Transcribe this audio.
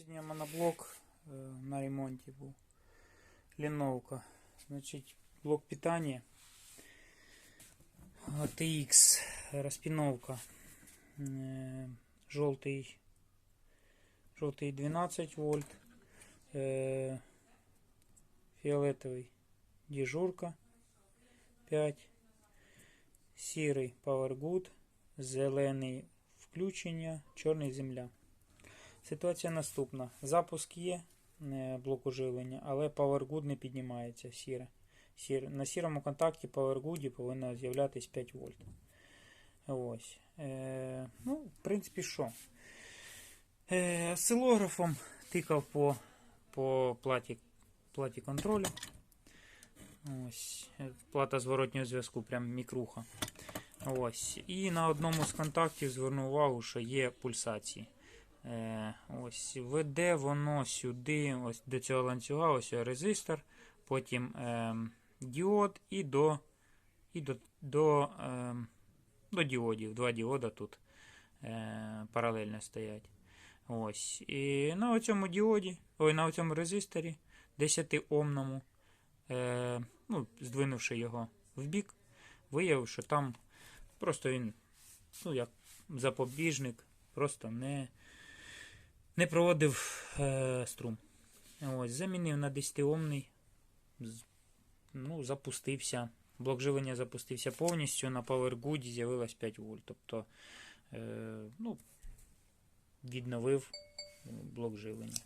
Сьогодні моноблок е, на ремонті був. Ліновка. Значить, блок питання. ATX. Розпіновка. Е, Жовтий. Жовтий 12 вольт. Е, Фіолетовий дежурка 5. Сірий Power Good. Зелений включення. Чорний земля. Ситуація наступна. Запуск є е, блоку живлення, але PowerGood не піднімається сіре. На сірому контакті PowerGood повинно з'являтися 5 вольт. Ось. Е, ну, в принципі, що? Е, осцилографом тикав по, по платі, платі контролю. Ось. Плата зворотнього зв'язку, прям мікруха. Ось. І на одному з контактів звернув увагу, що є пульсації. Е, ось веде воно сюди, ось до цього ланцюга, ось резистор, потім е, діод і до і до, до, е, до діодів. Два діода тут е, паралельно стоять. Ось. І на цьому діоді, ой, на цьому резисторі 10 омному, е, ну, здвинувши його в бік, виявив, що там просто він, ну, як запобіжник, просто не не проводив е, струм. Ось, замінив на 10-омний, ну, запустився. Блок живлення запустився повністю, на PowerGood з'явилось 5 вольт. Тобто, е, ну, відновив блок живлення.